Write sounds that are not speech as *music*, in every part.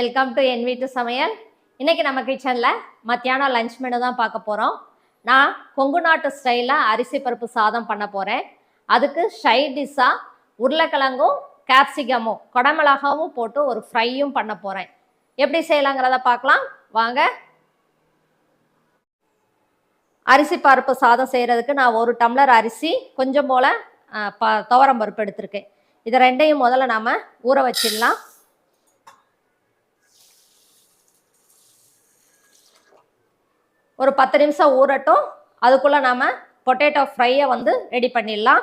Welcome to என் வீட்டு சமையல். இன்னைக்கு நம்ம கிச்சனில் மத்தியானம் லஞ்ச் மெனு தான் பார்க்க போகிறோம் நான் கொங்கு நாட்டு ஸ்டைலில் அரிசி பருப்பு சாதம் பண்ண போகிறேன் அதுக்கு சைட் டிஷ்ஷாக உருளைக்கிழங்கும் கேப்சிகமும் கொடமிளகாவும் போட்டு ஒரு ஃப்ரையும் பண்ண போகிறேன் எப்படி செய்யலாங்கிறத பார்க்கலாம். வாங்க. அரிசி பருப்பு சாதம் செய்கிறதுக்கு நான் ஒரு டம்ளர் அரிசி கொஞ்சம் போல் ப துவரம் பருப்பு எடுத்திருக்கேன். இதை ரெண்டையும் முதல்ல நாம் ஊற வச்சிடலாம். ஒரு பத்து நிமிஷம் ஊறட்டும். அதுக்குள்ளே நாம் பொட்டேட்டோ ஃப்ரையை வந்து ரெடி பண்ணிடலாம்.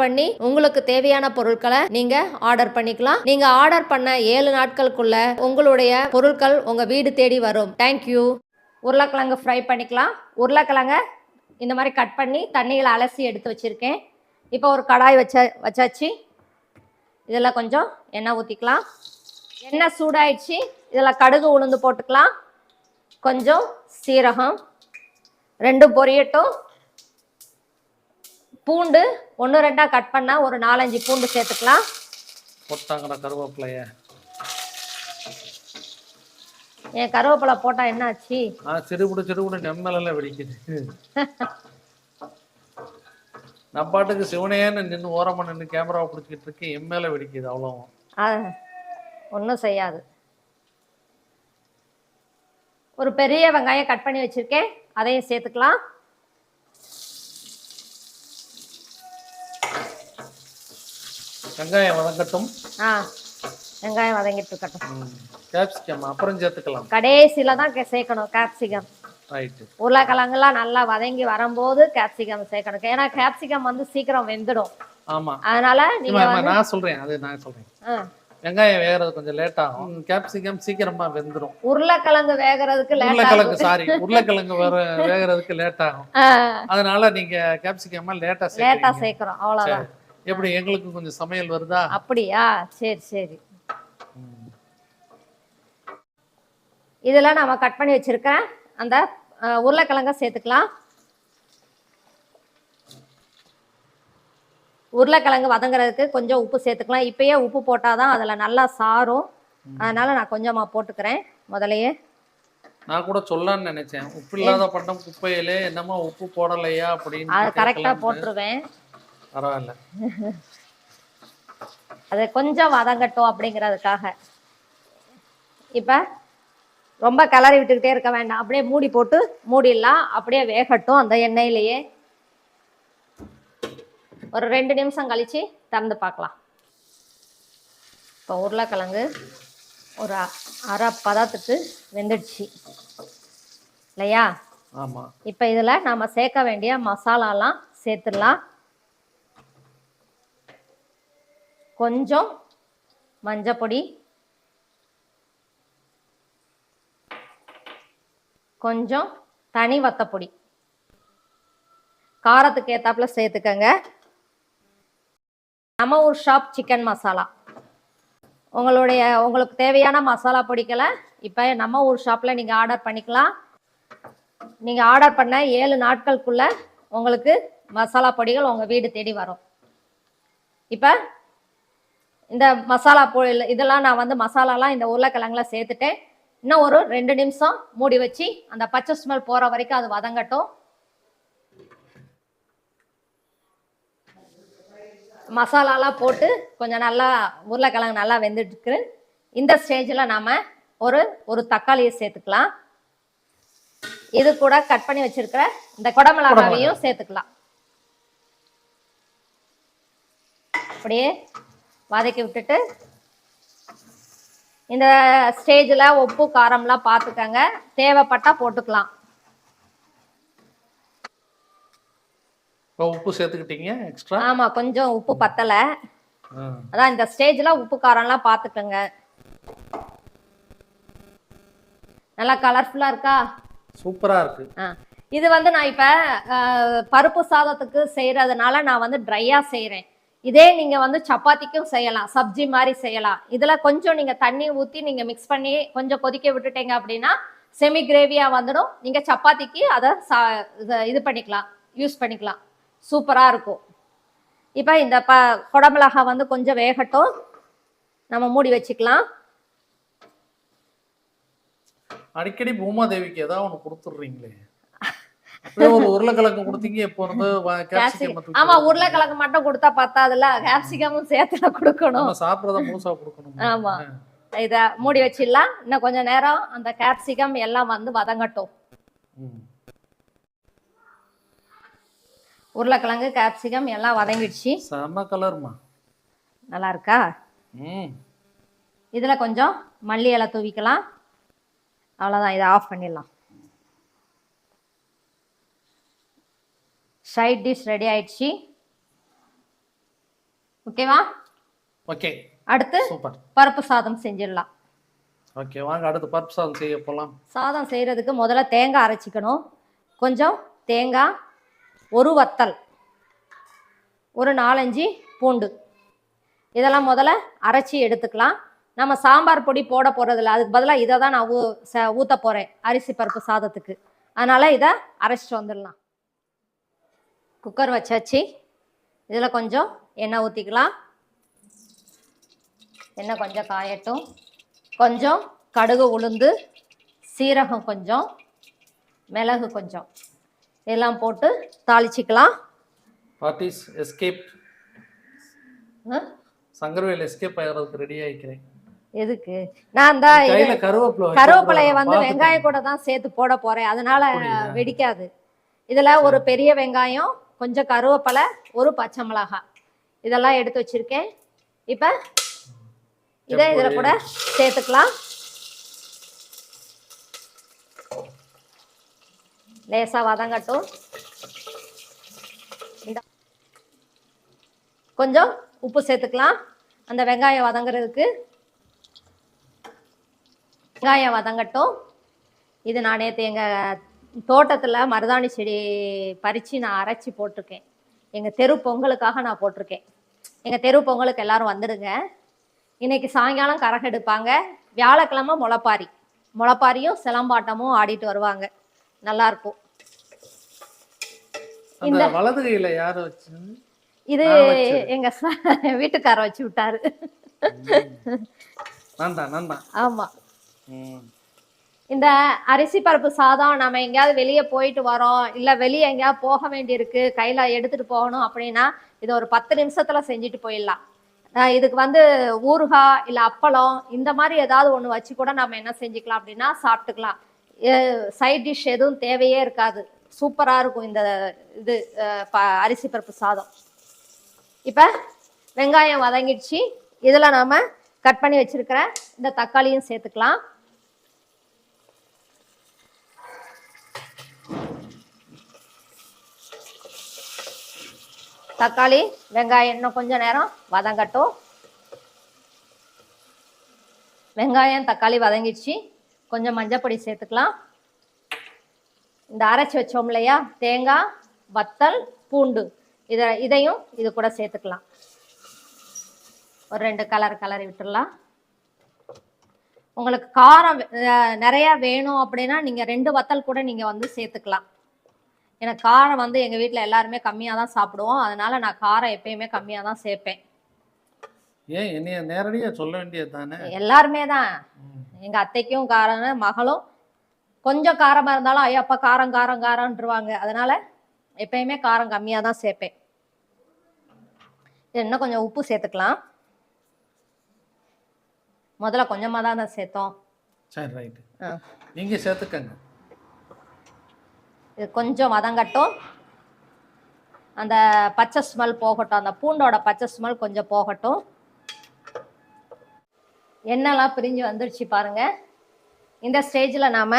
பண்ணி உங்களுக்கு தேவையான பொருட்களை நீங்க ஆர்டர் பண்ணிக்கலாம். நீங்க ஆர்டர் பண்ண ஏழு நாட்களுக்குள்ள உங்களுடைய பொருட்கள் உங்க வீடு தேடி வரும். தேங்க்யூ உருளைக்கிழங்கு ஃப்ரை பண்ணிக்கலாம். உருளைக்கிழங்க இந்த மாதிரி கட் பண்ணி தண்ணியில் அலசி எடுத்து வச்சுருக்கேன். இப்போ ஒரு கடாய் வச்ச வச்சாச்சு. இதில் கொஞ்சம் எண்ணெய் ஊற்றிக்கலாம் எண்ணெய் சூடாயிடுச்சு. இதில் கடுகு உளுந்து போட்டுக்கலாம். கொஞ்சம் சீரகம் ரெண்டு பொரியட்டும். பூண்டு ஒன்று ரெண்டாக கட் பண்ணால் ஒரு நாலஞ்சு பூண்டு சேர்த்துக்கலாம். போட்டாங்கடா கருவேப்பிலைய. என் கருவேப்பிலை போட்டால் என்ன ஆச்சு ஆ சிறுபுடு சிறுபுடு நெம்மலெல்லாம் வெடிக்குது. *laughs* நான் பாட்டுக்கு சிவனேன்னு நின்று ஓரமா நின்று கேமராவை பிடிச்சிக்கிட்டு இருக்கேன் என் மேல வெடிக்குது அவ்வளவும். ஒன்றும் செய்யாது. ஒரு பெரிய வெங்காயம் கட் பண்ணி வச்சுருக்கேன் அதையும் சேர்த்துக்கலாம். வெங்காயம் வதங்கட்டும். ஆ வெங்காயம் வதங்கிட்டு இருக்கட்டும். கேப்சிகம் அப்புறம் சேர்த்துக்கலாம். கடைசியில் தான் சேர்க்கணும் கேப்சிகம் உருளைக்கிழங்குலாம் நல்லா வதங்கி வரும்போது கேப்சிகம் சேர்க்கணும். ஏன்னா கேப்சிகம் வந்து சீக்கிரம் வெந்துடும். ஆமா. அதனால நீங்க நான் சொல்றேன் அது நான் சொல்றேன். வெங்காயம் வேகிறது கொஞ்சம் லேட் ஆகும். கேப்சிகம் சீக்கிரமா வெந்துடும் உருளைக்கிழங்கு வேகிறதுக்கு உருளைக்கிழங்கு சாரி உருளைக்கிழங்கு வேகிறதுக்கு லேட் ஆகும். அதனால நீங்க கேப்சிகமா லேட்டா லேட்டா சேர்க்கிறோம் அவ்வளவுதான். எப்படி எங்களுக்கு கொஞ்சம் சமையல் வருதா? அப்படியா? சரி சரி. இதெல்லாம் நாம கட் பண்ணி வச்சிருக்கேன் அந்த உருளைக்கிழங்க சேர்த்துக்கலாம். உருளைக்கிழங்கு வதங்குறதுக்கு கொஞ்சம் உப்பு சேர்த்துக்கலாம். இப்பயே உப்பு போட்டாதான் அதுல நல்லா சாரும். அதனால நான் கொஞ்சமா போட்டுக்கிறேன் முதலையே. நான் கூட சொல்லலாம்னு நினைச்சேன். உப்பு இல்லாத பண்டம் குப்பையிலே என்னமோ உப்பு போடலையா அப்படின்னு அது. போட்டுருவேன். பரவாயில்ல. அது கொஞ்சம் வதங்கட்டும் அப்படிங்கிறதுக்காக. இப்போ ரொம்ப கிளறி விட்டுக்கிட்டே இருக்க வேண்டாம். அப்படியே மூடி போட்டு மூடிடலாம். அப்படியே வேகட்டும் அந்த எண்ணெயிலேயே. ஒரு ரெண்டு நிமிஷம் கழிச்சு திறந்து பார்க்கலாம். இப்போ உருளைக்கிழங்கு ஒரு அரை பதத்துக்கு வெந்துடுச்சு. இல்லையா? இப்போ இதில் நாம் சேர்க்க வேண்டிய மசாலாலாம் சேர்த்துடலாம். கொஞ்சம் மஞ்சப்பொடி. கொஞ்சம் தனி வத்தப்பொடி. காரத்துக்கு ஏத்தாப்புல சேர்த்துக்கங்க. நம்ம ஊர் ஷாப் சிக்கன் மசாலா உங்களுடைய உங்களுக்கு தேவையான மசாலா பொடிகளை இப்போ நம்ம ஊர் ஷாப்பில் நீங்கள் ஆர்டர் பண்ணிக்கலாம். நீங்கள் ஆர்டர் பண்ண ஏழு நாட்களுக்குள்ள உங்களுக்கு மசாலா பொடிகள் உங்கள் வீடு தேடி வரும். இப்போ இந்த மசாலா பொ இதெல்லாம் நான் வந்து மசாலாலாம் இந்த உருளைக்கிழங்குல சேர்த்துட்டேன் இன்னும் ஒரு ரெண்டு நிமிஷம் மூடி வச்சு அந்த பச்சை ஸ்மெல் போகிற வரைக்கும் அது வதங்கட்டும். மசாலாலாம் போட்டு கொஞ்சம் நல்லா உருளைக்கிழங்கு நல்லா வெந்துட்டுருக்கு. இந்த ஸ்டேஜில் நாம் ஒரு ஒரு தக்காளியை சேர்த்துக்கலாம். இது கூட கட் பண்ணி வச்சிருக்கிற இந்த குடமிளகாவையும் சேர்த்துக்கலாம். அப்படியே வதக்கி விட்டுட்டு இந்த ஸ்டேஜில் உப்பு காரம்லாம் பார்த்துக்கங்க. தேவைப்பட்டால் போட்டுக்கலாம். உப்பு சேர்த்துக்கிட்டீங்க எக்ஸ்ட்ரா ஆமாம் கொஞ்சம் உப்பு பத்தலை. அதான் இந்த ஸ்டேஜில் உப்பு காரம்லாம் பார்த்துக்கோங்க. நல்லா கலர்ஃபுல்லாக இருக்கா? சூப்பராக இருக்கு. ஆ. இது வந்து நான் இப்போ பருப்பு சாதத்துக்கு செய்கிறதுனால நான் வந்து ட்ரையாக செய்கிறேன் இதே நீங்கள் வந்து சப்பாத்திக்கும் செய்யலாம் சப்ஜி மாதிரி செய்யலாம். இதில் கொஞ்சம் நீங்கள் தண்ணி ஊற்றி நீங்கள் மிக்ஸ் பண்ணி கொஞ்சம் கொதிக்க விட்டுட்டீங்க அப்படின்னா செமி கிரேவியாக வந்துடும். நீங்கள் சப்பாத்திக்கு அதை சா இத- இது பண்ணிக்கலாம் யூஸ் பண்ணிக்கலாம். சூப்பராக இருக்கும். இப்போ இந்த ப குடமிளகா வந்து கொஞ்சம் வேகட்டும். நம்ம மூடி வச்சுக்கலாம். அடிக்கடி பூமாதேவிக்கு ஏதாவது ஒன்று கொடுத்துட்றீங்களே. ஒரு உருளைக்கிழங்கு கொடுத்தீங்க இப்போ வந்து ஆமா உருளைக்கிழங்கு மட்டும் கொடுத்தா பத்தாதுல்ல? கேப்சிகமும் சேர்த்துல கொடுக்கணும். சாப்பிடறத முழுசா கொடுக்கணும். ஆமா. இத மூடி வச்சிடலாம். இன்னும் கொஞ்ச நேரம் அந்த கேப்சிகம் எல்லாம் வந்து வதங்கட்டும். உருளைக்கிழங்கு கேப்சிகம் எல்லாம் வதங்கிடுச்சு. செம கலர்மா. நல்லா இருக்கா இதுல கொஞ்சம் மல்லி இலை தூவிக்கலாம். அவ்வளவுதான் இதை ஆஃப் பண்ணிடலாம். சைட் டிஷ் ரெடி ஆயிடுச்சு. ஓகேவா ஓகே அடுத்து சூப்பர் பருப்பு சாதம் செஞ்சிடலாம். ஓகே வாங்க அடுத்து பருப்பு சாதம் செய்ய போலாம். சாதம் செய்கிறதுக்கு முதல்ல தேங்காய் அரைச்சிக்கணும். கொஞ்சம் தேங்காய் ஒரு வத்தல் ஒரு நாலஞ்சு பூண்டு. இதெல்லாம் முதல்ல அரைச்சி எடுத்துக்கலாம். நம்ம சாம்பார் பொடி போட போகிறதில்ல அதுக்கு பதிலாக இதை தான் நான் ஊ ச ஊற்ற போகிறேன் அரிசி பருப்பு சாதத்துக்கு. அதனால் இதை அரைச்சிட்டு வந்துடலாம். குக்கர் வச்சாச்சு. இதில் கொஞ்சம் எண்ணெய் ஊற்றிக்கலாம் எண்ணெய் கொஞ்சம் காயட்டும். கொஞ்சம் கடுகு உளுந்து சீரகம் கொஞ்சம் மிளகு கொஞ்சம். இதெல்லாம் போட்டு தாளிச்சிக்கலாம். எஸ்கேப்? சங்கரவேல் எஸ்கேப் ஆகிறதுக்கு ரெடி ஆயிக்கிறேன். எதுக்கு? நான் கருவேப்பிலை கருவேப்பிலைய வந்து. வெங்காயம் கூட தான் சேர்த்து போட போறேன். அதனால? வெடிக்காது. இதுல ஒரு பெரிய வெங்காயம் கொஞ்சம் கருவேப்பிலை ஒரு பச்சை மிளகாய். இதெல்லாம் எடுத்து வச்சிருக்கேன். இப்ப இதை இதுல கூட சேர்த்துக்கலாம். லேசா வதங்கட்டும். இந்த கொஞ்சம் உப்பு சேர்த்துக்கலாம். அந்த வெங்காயம் வதங்குறதுக்கு வெங்காயம் வதங்கட்டும். இது நான் நேற்று எங்கள் தோட்டத்தில் மருதாணி செடி பறித்து நான் அரைச்சி போட்டிருக்கேன். எங்கள் தெரு பொங்கலுக்காக நான் போட்டிருக்கேன். எங்கள் தெரு பொங்கலுக்கு எல்லாரும் வந்துடுங்க. இன்னைக்கு சாயங்காலம் கரகம் எடுப்பாங்க. வியாழக்கிழமை முளைப்பாரி. முளைப்பாரியும் சிலம்பாட்டமும் ஆடிட்டு வருவாங்க. நல்லா இருக்கும். அந்த வலது கையில யாரு வச்சு இது. எங்க வீட்டுக்காரர் வச்சு விட்டாரு. ஆமா. இந்த அரிசி பருப்பு சாதம் நம்ம எங்கேயாவது வெளியே போயிட்டு வரோம் இல்லை வெளியே எங்கேயாவது போக வேண்டியிருக்கு கையில் எடுத்துகிட்டு போகணும் அப்படின்னா இது ஒரு பத்து நிமிஷத்தில் செஞ்சுட்டு போயிடலாம். இதுக்கு வந்து ஊறுகாய் இல்லை அப்பளம் இந்த மாதிரி ஏதாவது ஒன்று வச்சு கூட நம்ம என்ன செஞ்சுக்கலாம் அப்படின்னா சாப்பிட்டுக்கலாம். சைட் டிஷ் எதுவும் தேவையே இருக்காது. சூப்பராக இருக்கும் இந்த இது ப அரிசி பருப்பு சாதம். இப்போ வெங்காயம் வதங்கிடுச்சு. இதில் நாம் கட் பண்ணி வச்சிருக்கிற இந்த தக்காளியும் சேர்த்துக்கலாம். தக்காளி வெங்காயம் இன்னும் கொஞ்ச நேரம் வதங்கட்டும். வெங்காயம் தக்காளி வதங்கிடுச்சு. கொஞ்சம் மஞ்சப்பொடி சேர்த்துக்கலாம். இந்த அரைச்சி வச்சோம் இல்லையா? தேங்காய் வத்தல் பூண்டு. இதை இதையும் இது கூட சேர்த்துக்கலாம். ஒரு ரெண்டு கலர் கலரி விட்டுடலாம். உங்களுக்கு காரம் நிறையா வேணும் அப்படின்னா நீங்கள் ரெண்டு வத்தல் கூட நீங்கள் வந்து சேர்த்துக்கலாம். எனக்கு காரம் வந்து எங்கள் வீட்டில் எல்லாருமே கம்மியாக தான் சாப்பிடுவோம். அதனால நான் காரம் எப்பயுமே கம்மியாக தான் சேர்ப்பேன். ஏன்? என்னைய நேரடியா சொல்ல வேண்டியது தானே? எல்லாருமே தான். எங்கள் அத்தைக்கும் காரம் மகளும் கொஞ்சம் காரமாக இருந்தாலும் ஐயோ அப்பா காரம் காரம் காரம்ன்றவாங்க. அதனால எப்பயுமே காரம் கம்மியாக தான் சேர்ப்பேன். இன்னும் கொஞ்சம் உப்பு சேர்த்துக்கலாம். முதல்ல கொஞ்சமாக தான் தான் சேர்த்தோம். சரி ரைட்டு ஆ. நீங்க சேர்த்துக்கங்க. இது கொஞ்சம் வதங்கட்டும் அந்த பச்சை ஸ்மெல் போகட்டும். அந்த பூண்டோட பச்சை ஸ்மெல் கொஞ்சம் போகட்டும். எண்ணெய்லாம் பிரிஞ்சு வந்துடுச்சு பாருங்க. இந்த ஸ்டேஜில் நாம்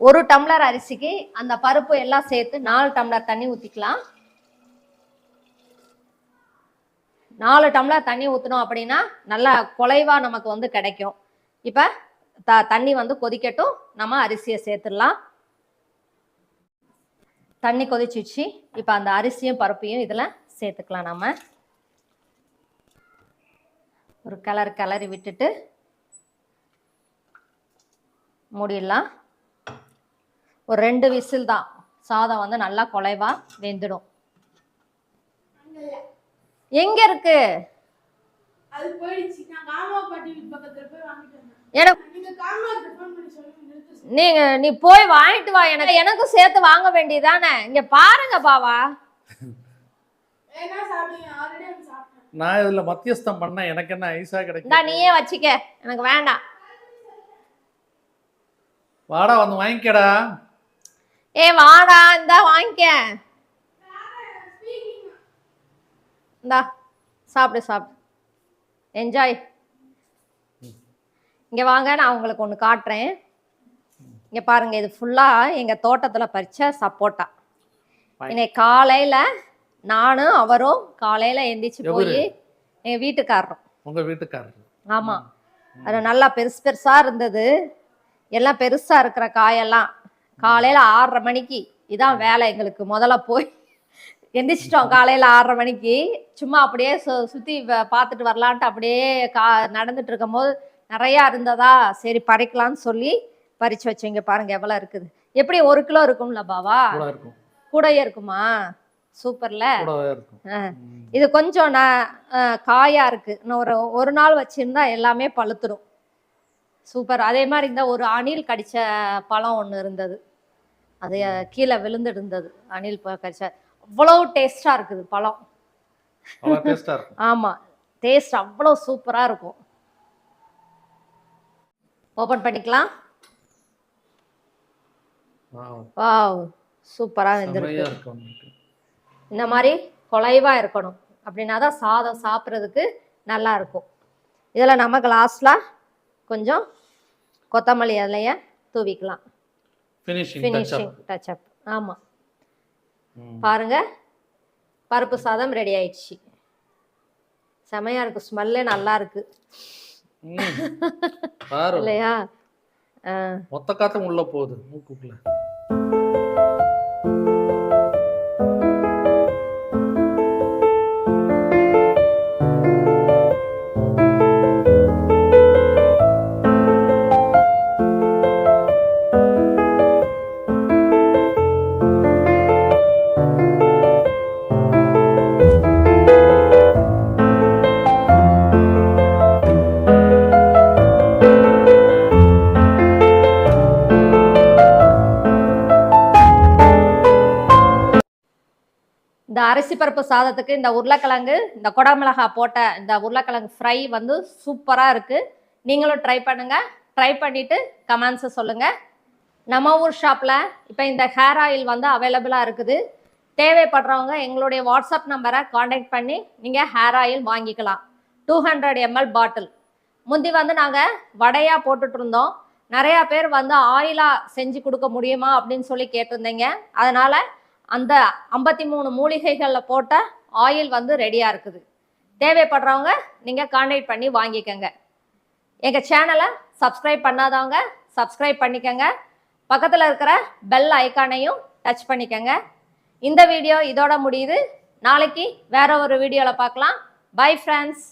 ஒரு டம்ளர் அரிசிக்கு அந்த பருப்பு எல்லாம் சேர்த்து நாலு டம்ளர் தண்ணி ஊற்றிக்கலாம் நாலு டம்ளர் தண்ணி ஊற்றினோம் அப்படின்னா நல்லா குலைவாக நமக்கு வந்து கிடைக்கும். இப்போ த தண்ணி வந்து கொதிக்கட்டும். நம்ம அரிசியை சேர்த்துடலாம். தண்ணி கொதிச்சிச்சு இப்போ அந்த அரிசியும் பருப்பையும் இதில் சேர்த்துக்கலாம் நம்ம ஒரு கலர் கலரி விட்டுட்டு மூடிடலாம். ஒரு ரெண்டு விசில் தான். சாதம் வந்து நல்லா குலைவாக வெந்துடும். எங்க இருக்கு? அது போயிடுச்சு. நான் காமா பாட்டி வீட்டு பக்கத்துல போய் வாங்கிட்டு வந்தேன். எனக்கு நீங்க நீ போய் வாங்கிட்டு வா. எனக்கு எனக்கும் சேர்த்து வாங்க வேண்டியதானே இங்க பாருங்க பாவா. நான் இதுல மத்தியஸ்தம் பண்ண எனக்கு என்ன இந்தா கிடைக்கும் நீயே வச்சுக்க. எனக்கு வேண்டாம். வாடா வந்து வாங்கிக்கடா. ஏ வாடா இந்தா வாங்கிக்க. இந்தா சாப்பிடு சாப்பிடு. என்ஜாய் இங்க வாங்க நான் உங்களுக்கு ஒன்று காட்டுறேன். இங்க பாருங்க இது ஃபுல்லா எங்க தோட்டத்துல பறிச்ச சப்போட்டா. இன்னைக்கு காலையில நானும் அவரும் காலையில எந்திரிச்சு போய் எவரு? எங்க வீட்டுக்காரரும். உங்க வீட்டுக்காரர். ஆமா. அது நல்லா பெருசு பெருசா இருந்தது. எல்லாம் பெருசா இருக்கிற காயெல்லாம் காலையில ஆறரை மணிக்கு. இதான் வேலை எங்களுக்கு. முதல்ல போய் எந்திரிச்சிட்டோம் காலையில ஆறரை மணிக்கு. சும்மா அப்படியே சு சுத்தி வ- பார்த்துட்டு வரலான்ட்டு அப்படியே கா நடந்துட்டு இருக்கும்போது நிறையா இருந்ததா? சரி பறிக்கலாம்னு சொல்லி பறிச்சு வச்சீங்க. பாருங்க எவ்வளவு இருக்குது. எப்படி ஒரு கிலோ இருக்கும்ல பாவா? கூடயே இருக்குமா. சூப்பர்ல. இது கொஞ்சம் நான் காயா இருக்கு. இன்னும் ஒரு ஒரு நாள் வச்சிருந்தா எல்லாமே பழுத்துடும் சூப்பர். அதே மாதிரி இந்த ஒரு அணில் கடிச்ச பழம் ஒன்று இருந்தது. அது கீழே விழுந்து இருந்தது அணில் கடிச்ச. அவ்வளோ டேஸ்டா இருக்குது பழம். அவ்வளவு டேஸ்டா இருக்கும். ஆமா. டேஸ்ட் அவ்வளோ சூப்பரா இருக்கும். ஓபன் பண்ணிக்கலாம். வாவ் சூப்பரா வெந்திருக்கு இருக்கும். இந்த மாதிரி குலைவா இருக்கணும். அப்படின்னா தான் சாதம் சாப்பிட்றதுக்கு நல்லா இருக்கும். இதில் நம்ம கிளாஸில் கொஞ்சம் கொத்தமல்லி இலைய தூவிக்கலாம். Finishing up. டச்சப் ஆமாம். பாருங்க. பருப்பு சாதம் ரெடி ஆயிடுச்சு. செமையா இருக்கு. ஸ்மெல்லே நல்லா இருக்கு. ம். பாரு *laughs* இல்லையா? மொத்த காத்தும் உள்ள போகுது மூக்குக்குள்ள. இந்த அரிசி பருப்பு சாதத்துக்கு இந்த உருளைக்கிழங்கு இந்த குடமிளகா போட்ட இந்த உருளைக்கிழங்கு ஃப்ரை வந்து சூப்பராக இருக்குது நீங்களும் ட்ரை பண்ணுங்கள் ட்ரை பண்ணிவிட்டு கமெண்ட்ஸை சொல்லுங்கள் நம்ம ஊர் ஷாப்பில் இப்போ இந்த ஹேர் ஆயில் வந்து அவைலபிளாக இருக்குது. தேவைப்படுறவங்க எங்களுடைய வாட்ஸ்அப் நம்பரை காண்டாக்ட் பண்ணி நீங்கள் ஹேர் ஆயில் வாங்கிக்கலாம். டூ ஹண்ட்ரட் எம்எல் பாட்டில் முந்தி வந்து நாங்கள் வடையாக போட்டுட்டு இருந்தோம். நிறையா பேர் வந்து ஆயிலாக செஞ்சு கொடுக்க முடியுமா அப்படின்னு சொல்லி கேட்டிருந்தீங்க. அதனால் அந்த ஐம்பத்தி மூணு மூலிகைகளில் போட்ட ஆயில் வந்து ரெடியாக இருக்குது. தேவைப்படுறவங்க நீங்கள் காண்டாக்ட் பண்ணி வாங்கிக்கோங்க. எங்கள் சேனலை சப்ஸ்கிரைப் பண்ணாதவங்க சப்ஸ்கிரைப் பண்ணிக்கோங்க. பக்கத்தில் இருக்கிற பெல் ஐக்கானையும் டச் பண்ணிக்கோங்க. இந்த வீடியோ இதோட முடியுது. நாளைக்கு வேற ஒரு வீடியோவில் பார்க்கலாம். Bye friends